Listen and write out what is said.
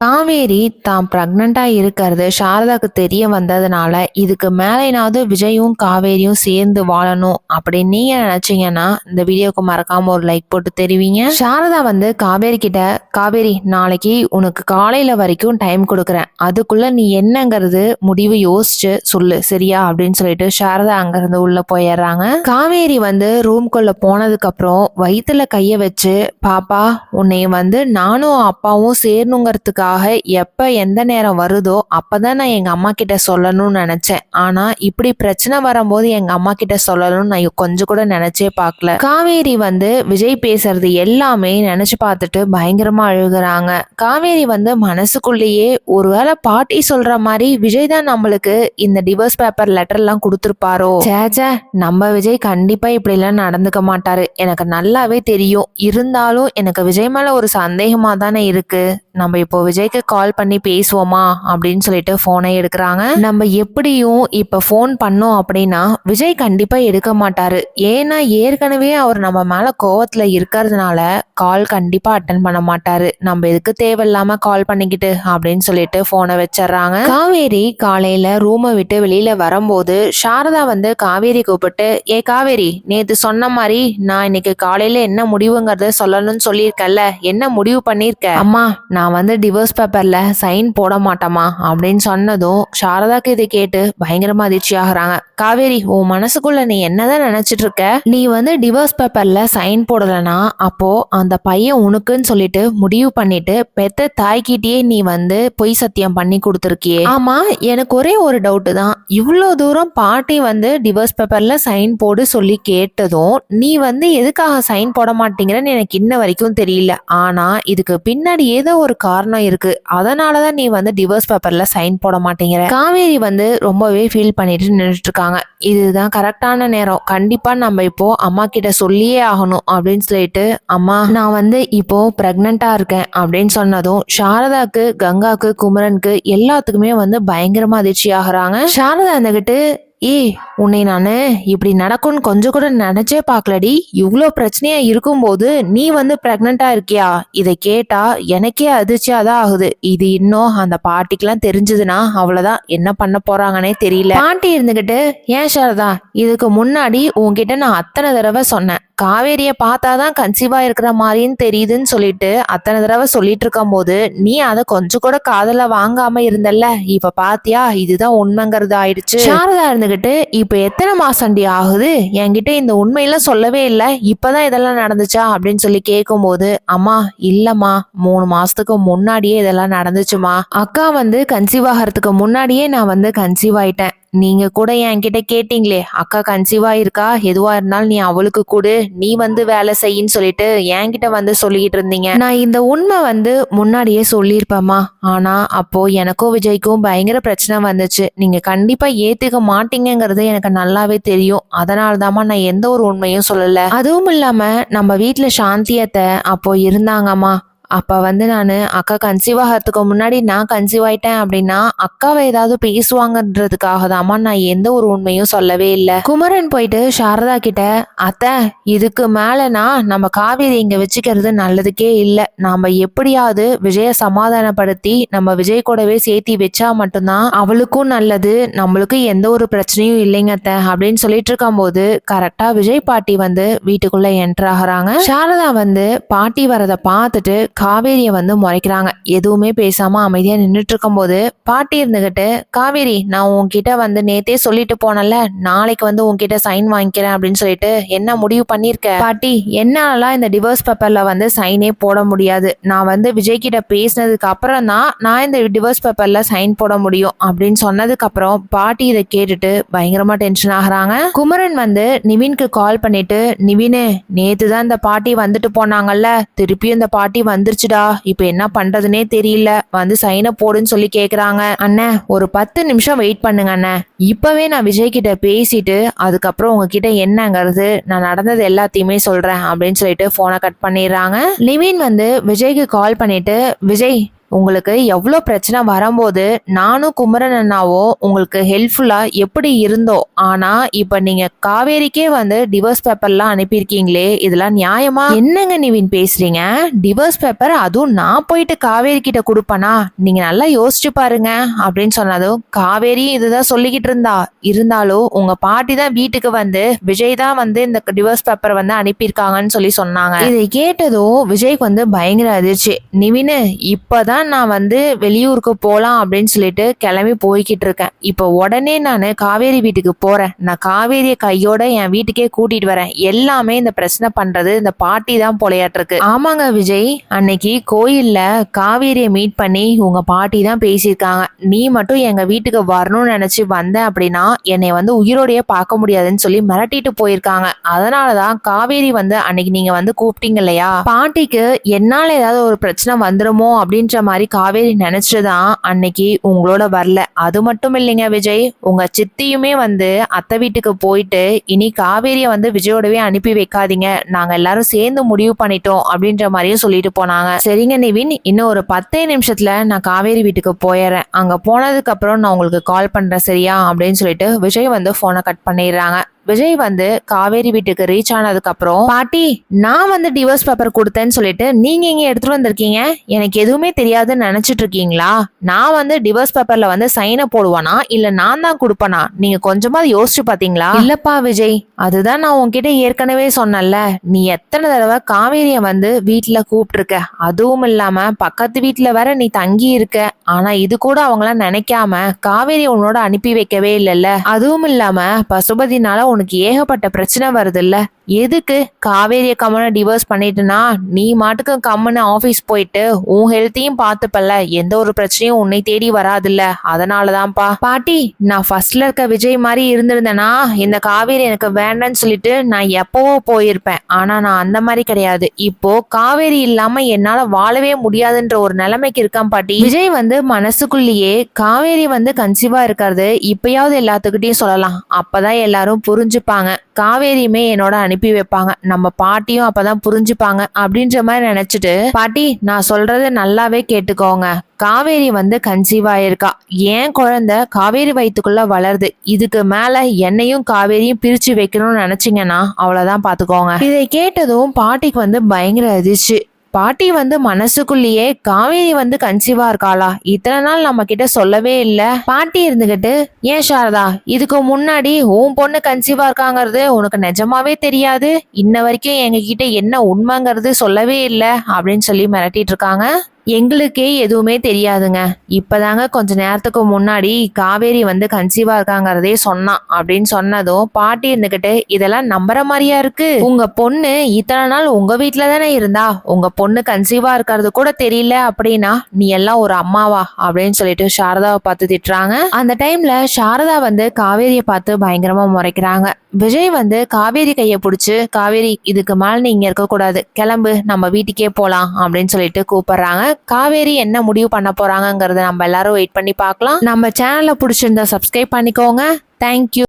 காவேரி தான் ப்ரெக்னெண்டா இருக்கிறது. சாரதாக்கு தெரிய வந்ததுனால இதுக்கு மேலேனாவது விஜயும் காவேரியும் சேர்ந்து வாழணும் அப்படின்னு நீங்க நினைச்சீங்கன்னா இந்த வீடியோக்கு மறக்காம ஒரு லைக் போட்டு தெரிவிங்க. சாரதா வந்து காவேரி கிட்ட காவேரி நாளைக்கு உனக்கு காலையில வரைக்கும் டைம் கொடுக்குறேன். அதுக்குள்ள நீ என்னங்கிறது முடிவு யோசிச்சு சொல்லு சரியா? அப்படின்னு சொல்லிட்டு சாரதா அங்கிருந்து உள்ள போயிடுறாங்க. காவேரி வந்து ரூம்குள்ள போனதுக்கு அப்புறம் வயிற்றுல கைய வச்சு பாப்பா உன்னை வந்து நானும் அப்பாவும் சேரணுங்கிறதுக்காக எப்ப எந்த நேரம் வருதோ அப்போ தான் நான் எங்கள் அம்மா கிட்ட சொல்லணும்னு நினச்சேன். ஆனால் இப்படி பிரச்சனை வரும்போது எங்கள் அம்மா கிட்ட சொல்லணும்னு நான் கொஞ்சம் கூட நினச்சே பார்க்கல. காவேரி வந்து விஜய் பேசுறது எல்லாமே நினச்சி பார்த்துட்டு பயங்கரமாக அழுகுறாங்க. காவேரி வந்து மனசுக்குள்ளேயே ஒருவேளை பாட்டி சொல்ற மாதிரி விஜய் தான் நம்மளுக்கு இந்த டிவோர்ஸ் பேப்பர் லெட்டர்லாம் கொடுத்துருப்பாரோ? சேச்சே நம்ம விஜய் கண்டிப்பாக இப்படிலாம் நடந்துக்க மாட்டாரு. எனக்கு நல்லாவே தெரியும். இருந்தாலும் எனக்கு விஜய் மேலே ஒரு சந்தேகமாக தானே இருக்குது நம்ம இப்போ விஜய்க்கு கால் பண்ணி பேசுவோமா அப்படின்னு சொல்லிட்டு ஃபோனை எடுக்கிறாங்க. நம்ம எப்படியும் இப்போ ஃபோன் பண்ணோம் அப்படின்னா விஜய் கண்டிப்பாக எடுக்க மாட்டாரு. ஏன்னா ஏற்கனவே அவர் நம்ம மேலே கோவத்தில் இருக்கிறதுனால கால் கண்டிப்பாக அட்டன் பண்ண மாட்டாரு. நம்ம எதுக்கு தேவையில்லாம கால் பண்ணிக்கிட்டு அப்படின்னு சொல்லிட்டு ஃபோனை வச்சிடுறாங்க. காவேரி காலையில் ரூமை விட்டு வெளியில் வரும்போது சாரதா வந்து காவேரி கூப்பிட்டு ஏ காவேரி நேத்து சொன்ன மாதிரி நான் இன்னைக்கு காலையில் என்ன முடிவுங்கிறத சொல்லணும்னு சொல்லியிருக்கேன்ல என்ன முடிவு பண்ணியிருக்க? அம்மா நான் நான் வந்து டிவோர்ஸ் பேப்பரில் சைன் போட மாட்டேமா அப்படின்னு சொன்னதும் சாரதாக்கு இதை கேட்டு பயங்கரமா அதிர்ச்சி ஆகுறாங்க காவேரி உன் மனசுக்குள்ள நீ என்னதான் நினைச்சிட்டு இருக்க? நீ வந்து டிவோர்ஸ் பேப்பர்ல சைன் போடலனா அப்போ அந்த பையன் உனக்குன்னு சொல்லிட்டு முடிவு பண்ணிட்டு பெத்த தாய்கிட்டயே நீ வந்து பொய் சத்தியம் பண்ணி கொடுத்துருக்கியே. ஆமா எனக்கு ஒரே ஒரு டவுட்டு தான். இவ்வளோ தூரம் பாட்டி வந்து டிவோர்ஸ் பேப்பர்ல சைன் போடு சொல்லி கேட்டதும் நீ வந்து எதுக்காக சைன் போட மாட்டேங்கிறன்னு எனக்கு இன்ன வரைக்கும் தெரியல. ஆனா இதுக்கு பின்னாடி ஏதோ ஒரு காரணம் இருக்கு. அதனாலதான் நீ வந்து டிவோர்ஸ் பேப்பர்ல சைன் போட மாட்டேங்கிற. காவேரி வந்து ரொம்பவே ஃபீல் பண்ணிட்டு நின்றுட்டு இருக்காங்க இதுதான் கரெக்டான நேரம். கண்டிப்பா நம்ம இப்போ அம்மா கிட்ட சொல்லியே ஆகணும் அப்படின்னு சொல்லிட்டு அம்மா நான் வந்து இப்போ பிரெக்னண்டா இருக்கேன் அப்படின்னு சொன்னதும் சாரதாக்கு கங்காக்கு குமரனுக்கு எல்லாத்துக்குமே வந்து பயங்கரமா அதிர்ச்சி ஆகுறாங்க சாரதா இருந்துகிட்டு ஏய் உன்னை நான் இப்படி நடக்கும்னு கொஞ்சம் கூட நினச்சே பார்க்கலடி. இவ்வளோ பிரச்சனையாக இருக்கும்போது நீ வந்து ப்ரெக்னெண்ட்டாக இருக்கியா? இதை கேட்டால் எனக்கே அதிர்ச்சியாக தான் ஆகுது. இது இன்னும் அந்த பாட்டிக்கெலாம் தெரிஞ்சதுன்னா அவ்வளோதான் என்ன பண்ண போகிறாங்கன்னே தெரியல. பாட்டி இருந்துக்கிட்டு ஏன் சாரதா இதுக்கு முன்னாடி உன்கிட்ட நான் அத்தனை தடவை சொன்னேன். காவேரியை பார்த்தா தான் கன்சீவாக இருக்கிற மாதிரின்னு தெரியுதுன்னு சொல்லிட்டு அத்தனை தடவை சொல்லிட்டு இருக்கும் போது நீ அதை கொஞ்சம் கூட காதல வாங்காம இருந்தல்ல? இப்ப பாத்தியா? இதுதான் உண்மைங்கிறது ஆயிடுச்சு. சாரதா இருந்துகிட்டு இப்ப எத்தனை மாசண்டி ஆகுது? என்கிட்ட இந்த உண்மையெல்லாம் சொல்லவே இல்லை. இப்பதான் இதெல்லாம் நடந்துச்சா? அப்படின்னு சொல்லி கேட்கும் போது அம்மா இல்லம்மா. மூணு மாசத்துக்கு முன்னாடியே இதெல்லாம் நடந்துச்சுமா? அக்கா வந்து கன்சீவ் ஆகிறதுக்கு முன்னாடியே நான் வந்து கன்சீவ் ஆயிட்டேன் நீங்க கூட என்கிட்ட கேட்டீங்களே அக்கா கன்சீவா இருக்கா? எதுவா இருந்தாலும் நீ அவளுக்கு கொடு. நீ வந்து வேலை செய்யின்னு சொல்லிட்டு என்கிட்ட வந்து சொல்லிக்கிட்டு இருந்தீங்க. நான் இந்த உண்மை வந்து முன்னாடியே சொல்லியிருப்பேம்மா. ஆனா அப்போ எனக்கும் விஜய்க்கும் பயங்கர பிரச்சனை வந்துச்சு. நீங்க கண்டிப்பா ஏத்துக்க மாட்டீங்கிறது எனக்கு நல்லாவே தெரியும். அதனால நான் எந்த ஒரு உண்மையும் சொல்லல. அதுவும் இல்லாம நம்ம வீட்டுல சாந்தியத்தை அப்போ இருந்தாங்கம்மா. அப்போ வந்து நான் அக்கா கன்சீவ் ஆகிறதுக்கு முன்னாடி நான் கன்சீவ் ஆயிட்டேன் அப்படின்னா அக்காவை ஏதாவது பேசுவாங்கன்றதுக்காக தாம்மா நான் எந்த ஒரு உண்மையும் சொல்லவே இல்லை. குமரன் போயிட்டு சாரதா கிட்ட அத்தை இதுக்கு மேலனா நம்ம காவேரி இங்கே வச்சுக்கிறது நல்லதுக்கே இல்லை. நாம் எப்படியாவது விஜயை சமாதானப்படுத்தி நம்ம விஜய் கூடவே சேர்த்தி வச்சா மட்டும்தான் அவளுக்கும் நல்லது நம்மளுக்கும் எந்த ஒரு பிரச்சனையும் இல்லைங்க அத்தை அப்படின்னு சொல்லிட்டு இருக்கும்போது கரெக்டாக விஜய் பாட்டி வந்து வீட்டுக்குள்ளே என்ட்ராகிறாங்க சாரதா வந்து பாட்டி வரதை பார்த்துட்டு காவேரியை வந்து முறைக்கிறாங்க. எதுவுமே பேசாம அமைதியா நின்றுட்டு இருக்கும்போது பாட்டி இருந்துகிட்டு காவேரி நான் உன்கிட்ட வந்து நேத்தே சொல்லிட்டு போனல நாளைக்கு வந்து உன்கிட்ட சைன் வாங்கிக்கிறேன் அப்படின்னு சொல்லிட்டு என்ன முடிவு பண்ணிருக்க பாட்டி என்னாலாம் இந்த டிவோர்ஸ் பேப்பர்ல வந்து சைனே போட முடியாது. நான் வந்து விஜய் கிட்ட பேசினதுக்கு அப்புறம் தான் நான் இந்த டிவோர்ஸ் பேப்பர்ல சைன் போட முடியும் அப்படின்னு சொன்னதுக்கு அப்புறம் பாட்டி இதை கேட்டுட்டு பயங்கரமா டென்ஷன் ஆகுறாங்க. குமரன் வந்து நிவின்க்கு கால் பண்ணிட்டு நிவினு நேத்து தான் இந்த பாட்டி வந்துட்டு போனாங்கல்ல திருப்பியும் இந்த பாட்டி வந்து வந்துருச்சுடா. இப்போ என்ன பண்றதுனே தெரியல. வந்து சைனை போடுன்னு சொல்லி கேக்குறாங்க. அண்ணே ஒரு பத்து நிமிஷம் வெயிட் பண்ணுங்க அண்ணே. இப்பவே நான் விஜய் கிட்ட பேசிட்டு அதுக்கப்புறம் உங்ககிட்ட என்னங்கிறது நான் நடந்தது எல்லாத்தையுமே சொல்றேன் அப்படின்னு சொல்லிட்டு போனை கட் பண்ணிடுறாங்க. லிவின் வந்து விஜய்க்கு கால் பண்ணிட்டு விஜய் உங்களுக்கு எவ்வளோ பிரச்சனை வரும்போது நானும் குமரன் அண்ணாவோ உங்களுக்கு ஹெல்ப்ஃபுல்லாக எப்படி இருந்தோம்? ஆனால் இப்போ நீங்கள் காவேரிக்கே வந்து டிவோர்ஸ் பேப்பர்லாம் அனுப்பியிருக்கீங்களே இதெல்லாம் நியாயமா? என்னங்க நிவின் பேசுறீங்க? டிவோர்ஸ் பேப்பர் அதுவும் நான் போயிட்டு காவேரி கிட்ட கொடுப்பனா? நீங்கள் நல்லா யோசிச்சு பாருங்க அப்படின்னு சொன்னதும் காவேரி இதுதான் சொல்லிக்கிட்டு இருந்தா. இருந்தாலும் உங்கள் பாட்டி தான் வீட்டுக்கு வந்து விஜய் தான் வந்து இந்த டிவோர்ஸ் பேப்பர் வந்து அனுப்பியிருக்காங்கன்னு சொல்லி சொன்னாங்க. இதை கேட்டதும் விஜய்க்கு வந்து பயங்கர அதிர்ச்சி. நிவின் இப்போதான் நான் வந்து வெளியூருக்கு போகலாம் அப்படின்னு சொல்லிட்டு கிளம்பி போய்கிட்டு இருக்கேன். இப்போ உடனே நான் காவேரி வீட்டுக்கு போகிறேன் நான் காவேரியை கையோட என் வீட்டுக்கே கூட்டிகிட்டு வரேன். எல்லாமே இந்த பிரச்சனை பண்ணுறது இந்த பாட்டி தான் போலையாட்டிருக்கு. ஆமாங்க விஜய் அன்னைக்கு கோயிலில் காவேரியை மீட் பண்ணி உங்கள் பாட்டி தான் பேசியிருக்காங்க. நீ மட்டும் எங்கள் வீட்டுக்கு வரணும்னு நினச்சி வந்தேன் அப்படின்னா என்னை வந்து உயிரோடையே பார்க்க முடியாதுன்னு சொல்லி மிரட்டிட்டு போயிருக்காங்க. அதனாலதான் காவேரி வந்து அன்னைக்கு நீங்கள் வந்து கூப்பிட்டீங்க இல்லையா? பாட்டிக்கு என்னால் ஏதாவது ஒரு பிரச்சனை வந்துடுமோ அப்படின்ற மாதிரி காவேரி நினைச்சுதான் அன்னைக்கு உங்களோட வரல. அது மட்டும் இல்லைங்க விஜய். உங்க சித்தியுமே வந்து அத்தை வீட்டுக்கு போயிட்டு இனி காவேரியை வந்து விஜயோடவே அனுப்பி வைக்காதீங்க. நாங்க எல்லாரும் சேர்ந்து முடிவு பண்ணிட்டோம் அப்படின்ற மாதிரியும் சொல்லிட்டு போனாங்க. சரிங்க நிவின். இன்னும் ஒரு பத்தே நிமிஷத்துல நான் காவேரி வீட்டுக்கு போயிடுறேன். அங்க போனதுக்கு அப்புறம் நான் உங்களுக்கு கால் பண்றேன் சரியா? அப்படின்னு சொல்லிட்டு விஜய் வந்து போனை கட் பண்ணிடுறாங்க. விஜய் வந்து காவேரி வீட்டுக்கு ரீச் ஆனதுக்கு அப்புறம் பாட்டி நான் வந்து டிவோர்ஸ் பேப்பர் கொடுத்தேன்னு சொல்லிட்டு நீங்க இங்க எடுத்துட்டு வந்திருக்கீங்க? எனக்கு எதுவுமே தெரியாதுன்னு நினைச்சிட்டு இருக்கீங்களா? நான் வந்து டிவோர்ஸ் பேப்பர்ல வந்து சைனை போடுவானா? இல்ல நான் தான் கொடுப்பனா? நீங்க கொஞ்சமா யோசிச்சு பாத்தீங்களா? இல்லப்பா விஜய் அதுதான் நான் உன்கிட்ட ஏற்கனவே சொன்னேன்ல. நீ எத்தனை தடவை காவேரிய வந்து வீட்டுல கூப்பிட்டுருக்க? அதுவும் இல்லாம பக்கத்து வீட்டுல வேற நீ தங்கி இருக்க. ஆனா இது கூட அவங்களாம் நினைக்காம காவேரி உன்னோட அனுப்பி வைக்கவே இல்லைல்ல. அதுவும் இல்லாம பசுபதினால உனக்கு ஏகப்பட்ட பிரச்சனை வருதுல்ல? எதுக்கு? காவேரிய கம்மனை டிவோர்ஸ் பண்ணிட்டுனா நீ மாட்டுக்கு கம்மனு ஆஃபீஸ் போயிட்டு உன் ஹெல்த்தையும் பார்த்துப்பல்ல. எந்த ஒரு பிரச்சனையும் உன்னை தேடி வராதுல்ல. அதனாலதான்ப்பா. பாட்டி நான் ஃபர்ஸ்ட்ல இருக்க விஜய் மாதிரி இருந்திருந்தேனா இந்த காவேரி எனக்கு வேண்டாம்னு சொல்லிட்டு நான் எப்பவோ போயிருப்பேன். ஆனா நான் அந்த மாதிரி கிடையாது. இப்போ காவேரி இல்லாம என்னால வாழவே முடியாதுன்ற ஒரு நிலைமைக்கு இருக்கான் பாட்டி. விஜய் வந்து மனசுக்குள்ளேயே காவேரி வந்து கன்சீவா இருக்கிறது இப்பயாவது எல்லாத்துக்கிட்டையும் சொல்லலாம். அப்பதான் எல்லாரும் புரிஞ்சு புரிஞ்சுப்பாங்க. காவேரியுமே என்னோட அனுப்பி வைப்பாங்க. நம்ம பாட்டியும் அப்பதான் புரிஞ்சுப்பாங்க அப்படின்ற மாதிரி நினைச்சிட்டு பாட்டி நான் சொல்றத நல்லாவே கேட்டுக்கோங்க. காவேரி வந்து கன்சீவ் ஆயிருக்கா. ஏன் குழந்தை காவேரி வயிற்றுக்குள்ள வளருது. இதுக்கு மேல என்னையும் காவேரியும் பிரிச்சு வைக்கணும்னு நினைச்சிங்கன்னா அவ்வளவுதான் பாத்துக்கோங்க. இதை கேட்டதும் பாட்டிக்கு வந்து பயங்கர அதிர்ச்சி. பாட்டி வந்து மனசுக்குள்ளேயே காவேரி வந்து கன்சீவா இருக்காளா? இத்தனை நாள் நம்ம கிட்ட சொல்லவே இல்ல. பாட்டி இருந்துகிட்டு ஏன் சாரதா இதுக்கு முன்னாடி உன் பொண்ணு கன்சீவா இருக்காங்கிறது உனக்கு நிஜமாவே தெரியாது? இன்ன வரைக்கும் எங்க கிட்ட என்ன உண்மைங்கிறது சொல்லவே இல்லை அப்படின்னு சொல்லி மிரட்டிட்டு இருக்காங்க. எங்களுக்கே எதுவுமே தெரியாதுங்க. இப்பதாங்க கொஞ்ச நேரத்துக்கு முன்னாடி காவேரி வந்து கன்சீவா இருக்காங்கிறதே சொன்னான். அப்படின்னு சொன்னதும் பாட்டி இருந்துகிட்டு இதெல்லாம் நம்புற மாதிரியா இருக்கு? உங்க பொண்ணு இத்தனை நாள் உங்க வீட்டுல தானே இருந்தா? உங்க பொண்ணு கன்சீவா இருக்கிறது கூட தெரியல அப்படின்னா நீ எல்லாம் ஒரு அம்மாவா? அப்படின்னு சொல்லிட்டு சாரதாவை பார்த்து திட்டுறாங்க. அந்த டைம்ல சாரதா வந்து காவேரியை பார்த்து பயங்கரமா முறைக்கிறாங்க. விஜய் வந்து காவேரி கையை பிடிச்சி காவேரி இதுக்கு மேல நீ இங்க இருக்கக்கூடாது. கிளம்பு நம்ம வீட்டுக்கே போலாம். அப்படின்னு சொல்லிட்டு கூப்பிடுறாங்க. காவேரி என்ன முடிவு பண்ண போறாங்கிறத நம்ம எல்லாரும் வெயிட் பண்ணி பார்க்கலாம். நம்ம சேனலை பிடிச்சிருந்தா சப்ஸ்கிரைப் பண்ணிக்கோங்க. தேங்க்யூ